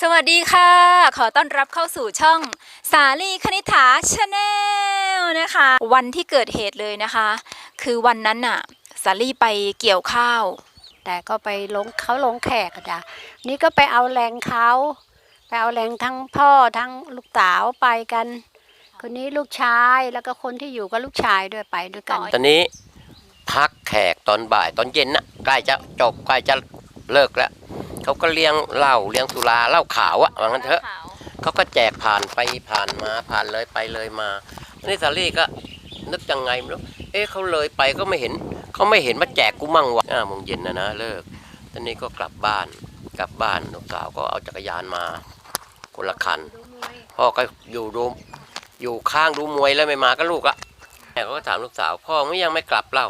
สวัสดีค่ะ ขอต้อนรับเข้าสู่ช่องสาลีคณิษฐาชาแนลนะคะ วันที่เกิดเหตุเลยนะคะ คือวันนั้นน่ะสาลีไปเกี่ยวข้าว แต่ก็ไปลงเขาลงแขกอะจ้ะนี่ก็ไปเอาแรงเขา ไปเอาแรงทั้งพ่อทั้งลูกสาวไปกัน คนนี้ลูกชายแล้วก็คนที่อยู่กับลูกชายด้วยไปด้วยกัน ตอนนี้พักแขกตอนบ่ายตอนเย็นน่ะใกล้จะจบใกล้จะเลิกแล้ว เขาก็เลี้ยงเหล้าเลี้ยงสุราเหล้าขาวอะว่างั้นเถอะเขาก็แจกผ่านไปผ่านมาผ่านเลยไปเลยมาอันนี้สาลี่ก็นึกยังไงไม่รู้เอ๊ะเขาเลยไปก็ไม่เห็นเขาไม่เห็นมาแจกกูมั่งวะห้าโมงเย็นนะนะเลิกตอนนี้ก็กลับบ้านกลับบ้านลูกสาวก็เอาจักรยานมาคนละคันพ่อก็อยู่ดูอยู่ข้างดูมวยแล้วไม่มาก็ลูกอะแม่เขาก็ถามลูกสาว พ่อไม่ยังไม่กลับเล่า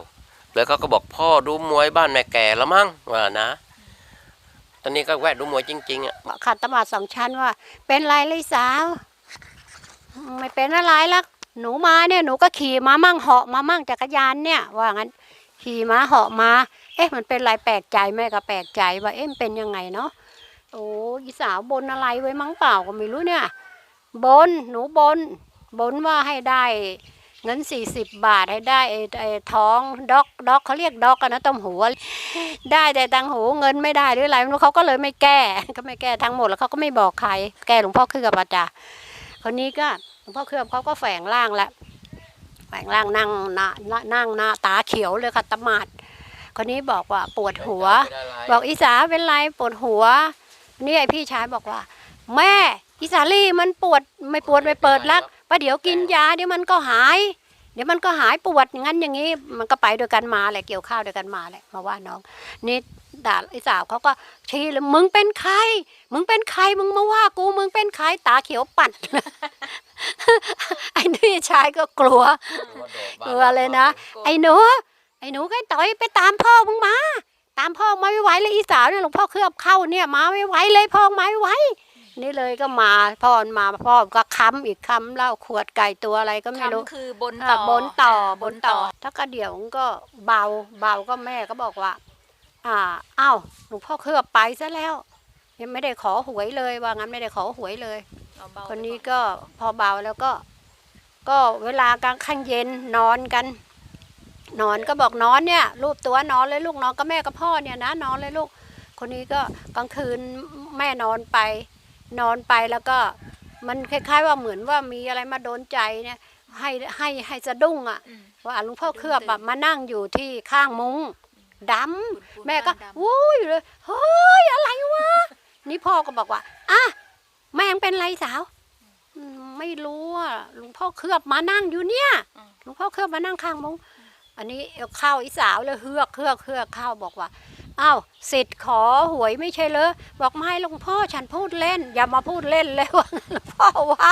เลยเขาก็บอกพ่อดูมวยบ้านแม่แก่แล้วมั้งว่านะ ตอนนี้ก็แวะดูมวยจริงๆอะขัดตมาดสองชั้นว่า เป็นไรเลยสาว ไม่เป็นอะไรลักหนูมาเนี่ยหนูก็ขี่มามั่งเหาะมามั่งจักรยานเนี่ย ว่างั้นขี่มาเหาะมา เอ๊ะมันเป็นไรแปลกใจแม่ก็แปลกใจว่าเอ๊ะเป็นยังไงเนาะโอ้ยสาวบนอะไรไว้มั้งเปล่าก็ไม่รู้เนี่ย บนหนูบน บนว่าให้ได้ เงินสี่สิบบาทให้ได้ไอ้ไอ้ท้องด็อกด็อกเขาเรียกด็อกกันนะต้มหัวได้แต่ตังหูเงินไม่ได้หรืออะไรไม่รู้เขาก็เลยไม่แก้ก็ไม่แก้ทั้งหมดแล้วเขาก็ไม่บอกใคร แก้หลวงพ่อเครือบอาจารย์คนนี้ก็หลวงพ่อเครือบเขาก็แฝงร่างแล้วแฝงร่างนั่งหน้านั่งหน้าตาเขียวเลยค่ะตะหมาดคนนี้บอกว่าปวดหัว บอกอีสาเป็นไรปวดหัวนี่ไอพี่ชายบอกว่า แม่ อีสาลี่มันปวดไม่ปวดไม่เปิดลักประเดี๋ยวกินยาเดี๋ยวมันก็หาย เดี๋ยวมันก็หายปวดอย่างนั้นอย่างนี้มันก็ไปด้วยกันมาแหละเกี่ยวข้าวด้วยกันมาแหละมาว่าน้องนี่ด่าไอ้สาวเขาก็ชี้เลยมึงเป็นใคร มึงเป็นใครมึงมาว่ากูมึงเป็นใครตาเขียวปั่นไอ้นี่ชายก็กลัวกลัวเลยนะไอ้หนูไอ้หนูก็ต่อยไปตามพ่อมึงมา ตามพ่อมาไม่ไหวเลยอีสาวเนี่ยหลวงพ่อเคลือบเข้าเนี่ยมาไม่ไหวเลยพ่อมาไม่ไหว นี่เลยก็มาพ่อมาพ่อก็ค้ำอีกค้ำเหล้าขวดไก่ตัวอะไรก็ไม่รู้คำคือบนอ่าต่อบนต่ออ่าบนต่อ ถ้ากระเดี๋ยวมันก็เบาเบาก็แม่ก็บอกว่า อ่าอ้าวหลวงพ่อเคลือบไปซะแล้วยังไม่ได้ขอหวยเลยว่างั้นไม่ได้ขอหวยเลยเอาเบาคนนี้ก็พอเบาแล้วก็ ก็เวลากลางค่ำเย็นนอนกันนอนก็บอกนอนเนี่ย รูปตัวนอนเลยลูกนอนกับแม่กับพ่อเนี่ยนะนอนเลยลูก คนนี้ก็กลางคืนแม่นอนไป นอนไปแล้วก็มันคล้าย ๆ ว่าเหมือนว่ามีอะไรมาโดนใจเนี่ยให้ให้ให้สะดุ้งอะอืมว่าหลวงพ่อเคลือบแบบมานั่งอยู่ที่ข้างมุ้งดำปูนๆแม่ก็ดำวุ้ยเลยเฮ้ยอะไรวะนี่พ่อก็บอกว่าอะแม่งเป็นไรสาวอืมไม่รู้อะหลวงพ่อเคลือบมานั่งอยู่เนี่ยอืมหลวงพ่อเคลือบมานั่งข้างมุ้งอันนี้เอาเข้าอีสาวเลยเฮือกเฮือกเฮือกเข้าบอกว่า อ้าวสิทธิ์ขอหวยไม่ใช่เลยบอกไม่หลวงพ่อฉันพูดเล่น อย่ามาพูดเล่นเลยว่าหลวงพ่อว่า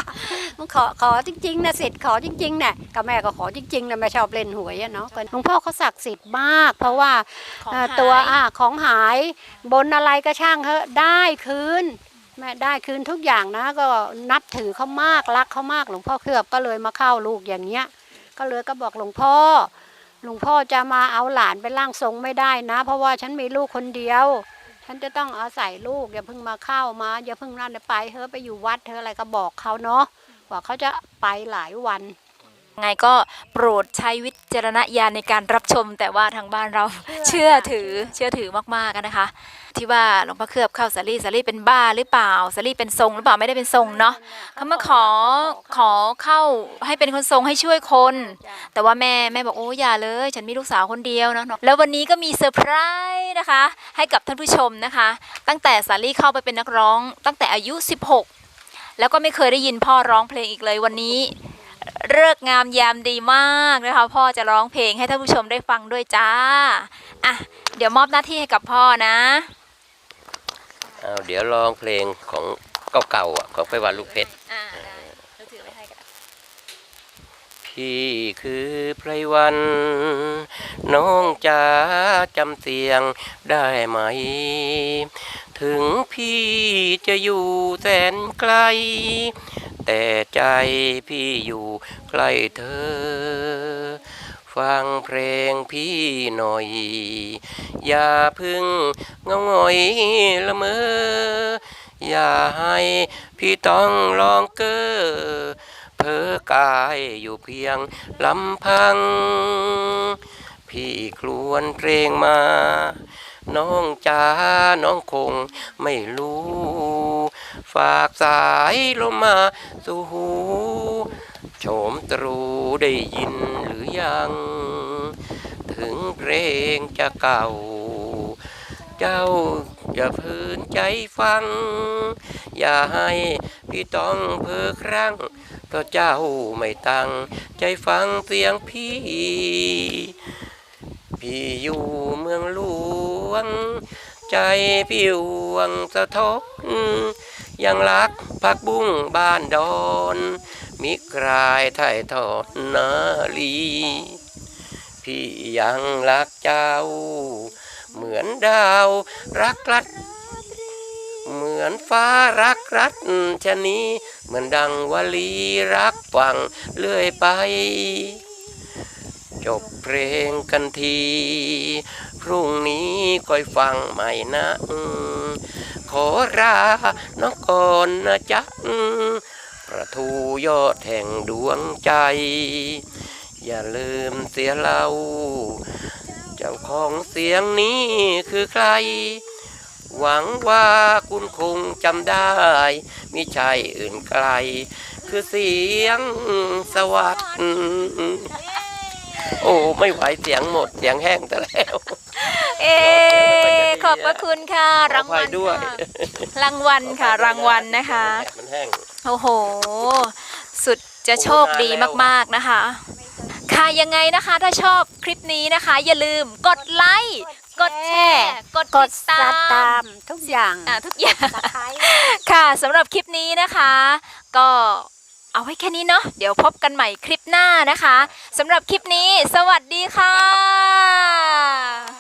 มันขอขอจริงๆนะสิทธิ์ขอจริงๆเนี่ยก็แม่ก็ขอจริงๆนะแม่ชอบเล่นหวยอะเนาะก็หลวงพ่อเขาศักดิ์สิทธิ์มาก เพราะว่าของเอ่อหายตัวอะของหายบนอะไรก็ช่างเถอะได้คืนแม่ได้คืนทุกอย่างนะ ก็นับถือเขามากรักเขามากหลวงพ่อเคลือบก็เลยมาเข้าลูกอย่างเงี้ย ก็เลยก็บอกหลวงพ่อ หลวงพ่อจะมาเอาหลานไปร่างทรงไม่ได้นะ เพราะว่าฉันมีลูกคนเดียว ฉันจะต้องอาศัยลูกอย่าเพิ่งมาเข้ามาอย่าเพิ่งนั่นไปเธอะไปอยู่วัดเธออะไรก็บอกเขาเนาะว่าเขาจะไปหลายวันไงก็โปรดใช้วิจารณญาณในการรับชม แต่ว่าทางบ้านเราเชื่เชื่ออถือเชื่อถือมากๆอะนะคะ ที่ว่าหลวงพ่อเคลือบเข้าสาลี่สาลีเป็นบ้าหรือเปล่าสาลีเป็นทรงหรือเปล่าไม่ได้เป็นทรงเนาะเขามาขอขอเข้าให้เป็นคนทรงให้ช่วยคน แต่ว่าแม่แม่บอกโอ้อย่าเลย ฉันมีลูกสาวคนเดียวเนาะแล้ววันนี้ก็มีเซอร์ไพรส์นะคะ ให้กับท่านผู้ชมนะคะ ตั้งแต่สาลีเข้าไปเป็นนักร้อง ตั้งแต่อายุ 16 แล้วก็ไม่เคยได้ยินพ่อร้องเพลงอีกเลยวันนี้เลิกงามยามดีมากนะคะพ่อจะร้องเพลงให้ท่านผู้ชมได้ฟังด้วยจ้าอะเดี๋ยวมอบหน้าที่ให้กับพ่อนะ เอาเดี๋ยวลองเพลงของเก่าๆอะของไปวันลูกเพชรอ่าได้เราถือไว้ให้กันพี่คือไพรวัน น้องจ๋าจำเสียงได้ไหม ถึงพี่จะอยู่แสนไกล แต่ใจพี่อยู่ใกล้เธอ ฟังเพลงพี่หน่อย อย่าพึ่งเงาหงอยละเมอ อย่าให้พี่ต้องลองเก้อเพอกายอยู่เพียงลำพัง พี่ครวนเพลงมา น้องจ๋าน้องคงไม่รู้ ฝากสายลมมาสู่หู โฉมตรูได้ยินหรือยัง ถึงเพลงจะเก่า เจ้าอย่าพื้นใจฟัง อย่าให้พี่ต้องเพ้อครั้งเพราะเจ้าไม่ตั้งใจฟังเสียงพี่ พี่อยู่เมืองหลวง ใจพี่หวงสะทกยังรักผักบุ้งบ้านดอน มิกรายไทยทอดนาลีพี่ยังรักเจ้า เหมือนดาวรักรัด เหมือนฟ้ารักรัดชะนี้เหมือนดังวลีรักฟังเลื่อยไป จบเพลงกันที พรุ่งนี้ค่อยฟังใหม่นะ ขอราน้องก่อนนะจ๊ะ ประทูยอดแห่งดวงใจ อย่าลืมเสียเราเจ้าของเสียงนี้คือใคร หวังว่าคุณคงจำได้มิใช่อื่นไกล คือเสียงสวัสดิ์โอ้ ไม่ไหวเสียงหมดเสียงแห้งแต่แล้ว เอ๊ขอบพระคุณค่ะ รางวัลขออภัยด้วยค่ะรางวัลค่ะ รางวัลนะคะแดดมันแห้ง โอ้โห สุดจะโชคดีมากๆนะคะ ค่ะยังไงนะคะถ้าชอบคลิปนี้นะคะ อย่าลืมกดไลค์กดแชร์กดกติดดติตาดตามมทุกอย่างอ่าทุกอย่างตะไคร้ค่ะสำหรับคลิปนี้นะคะ ก็เอาไว้แค่นี้เนาะเดี๋ยวพบกันใหม่คลิปหน้านะคะสำหรับคลิปนี้ สวัสดีค่ะ